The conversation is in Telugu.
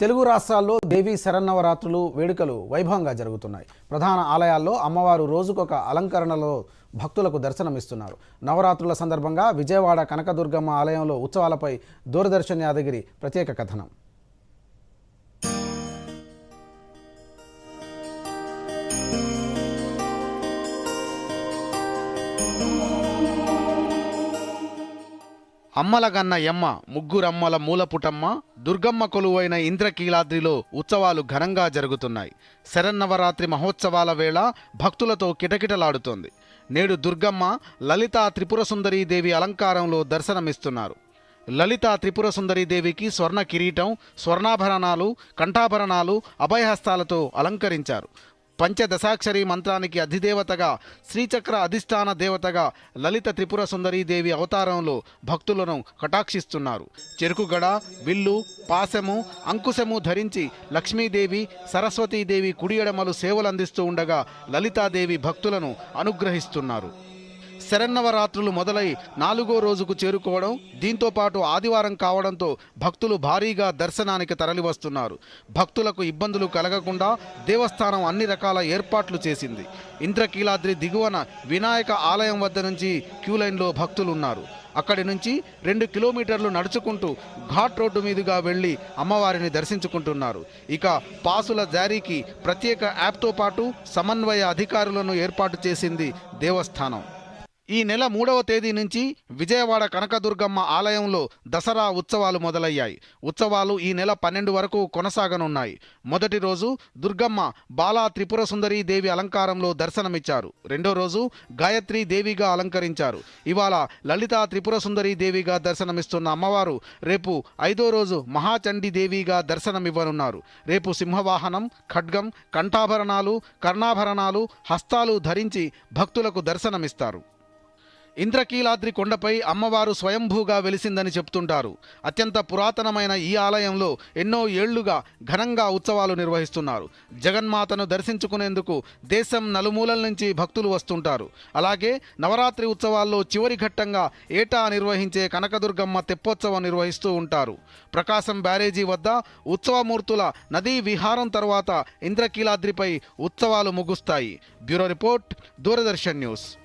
తెలుగు రాష్ట్రాల్లో దేవీ శరన్నవరాత్రులు వేడుకలు వైభవంగా జరుగుతున్నాయి. ప్రధాన ఆలయాల్లో అమ్మవారు రోజుకొక అలంకరణలో భక్తులకు దర్శనమిస్తున్నారు. నవరాత్రుల సందర్భంగా విజయవాడ కనకదుర్గమ్మ ఆలయంలో ఉత్సవాలపై దూరదర్శన్ యాదగిరి ప్రత్యేక కథనం. అమ్మలగన్న యమ్మ ముగ్గురమ్మల మూలపుటమ్మ దుర్గమ్మ కొలువైన ఇంద్రకీలాద్రిలో ఉత్సవాలు ఘనంగా జరుగుతున్నాయి. శరన్నవరాత్రి మహోత్సవాల వేళ భక్తులతో కిటకిటలాడుతోంది. నేడు దుర్గమ్మ లలితా త్రిపుర దేవి అలంకారంలో దర్శనమిస్తున్నారు. లలిత త్రిపుర దేవికి స్వర్ణ కిరీటం స్వర్ణాభరణాలు కంఠాభరణాలు అభయహస్తాలతో అలంకరించారు. పంచదశాక్షరి మంత్రానికి అధిదేవతగా శ్రీచక్ర అధిష్టాన దేవతగా లలిత త్రిపుర దేవి అవతారంలో భక్తులను కటాక్షిస్తున్నారు. చెరుకుగడ విల్లు పాశము అంకుశము ధరించి లక్ష్మీదేవి సరస్వతీదేవి కుడియడమలు సేవలందిస్తూ ఉండగా లలితాదేవి భక్తులను అనుగ్రహిస్తున్నారు. శరన్నవరాత్రులు మొదలై నాలుగో రోజుకు చేరుకోవడం దీంతో పాటు ఆదివారం కావడంతో భక్తులు భారీగా దర్శనానికి తరలివస్తున్నారు. భక్తులకు ఇబ్బందులు కలగకుండా దేవస్థానం అన్ని రకాల ఏర్పాట్లు చేసింది. ఇంద్రకీలాద్రి దిగువన వినాయక ఆలయం వద్ద నుంచి క్యూ లైన్లో భక్తులు ఉన్నారు అక్కడి నుంచి రెండు కిలోమీటర్లు నడుచుకుంటూ ఘాట్ రోడ్డు మీదుగా వెళ్ళి అమ్మవారిని దర్శించుకుంటున్నారు. ఇక పాసుల జారీకి ప్రత్యేక యాప్తో పాటు సమన్వయ అధికారులను ఏర్పాటు చేసింది దేవస్థానం. ఈ నెల మూడవ తేదీ నుంచి విజయవాడ కనకదుర్గమ్మ ఆలయంలో దసరా ఉత్సవాలు మొదలయ్యాయి. ఉత్సవాలు ఈ నెల పన్నెండు వరకు కొనసాగనున్నాయి. మొదటి రోజు దుర్గమ్మ బాలా త్రిపుర సుందరీ దేవి అలంకారంలో దర్శనమిచ్చారు. రెండో రోజు గాయత్రి దేవిగా అలంకరించారు. ఇవాళ లలిత త్రిపుర సుందరీ దేవిగా దర్శనమిస్తున్న అమ్మవారు రేపు ఐదో రోజు మహాచండీ దేవిగా దర్శనమివ్వనున్నారు. రేపు సింహవాహనం ఖడ్గం కంఠాభరణాలు కర్ణాభరణాలు హస్తాలు ధరించి భక్తులకు దర్శనమిస్తారు. ఇంద్రకీలాద్రి కొండపై అమ్మవారు స్వయంభూగా వెలిసిందని చెప్తుంటారు. అత్యంత పురాతనమైన ఈ ఆలయంలో ఎన్నో ఏళ్ళుగా ఘనంగా ఉత్సవాలు నిర్వహిస్తున్నారు. జగన్మాతను దర్శించుకునేందుకు దేశం నలుమూలల నుంచి భక్తులు వస్తుంటారు. అలాగే నవరాత్రి ఉత్సవాల్లో చివరి ఘట్టంగా ఏటా నిర్వహించే కనకదుర్గమ్మ తెప్పోత్సవం నిర్వహిస్తూ ఉంటారు. ప్రకాశం బ్యారేజీ వద్ద ఉత్సవమూర్తుల నదీ విహారం తర్వాత ఇంద్రకీలాద్రిపై ఉత్సవాలు ముగుస్తాయి. Bureau report Doordarshan news.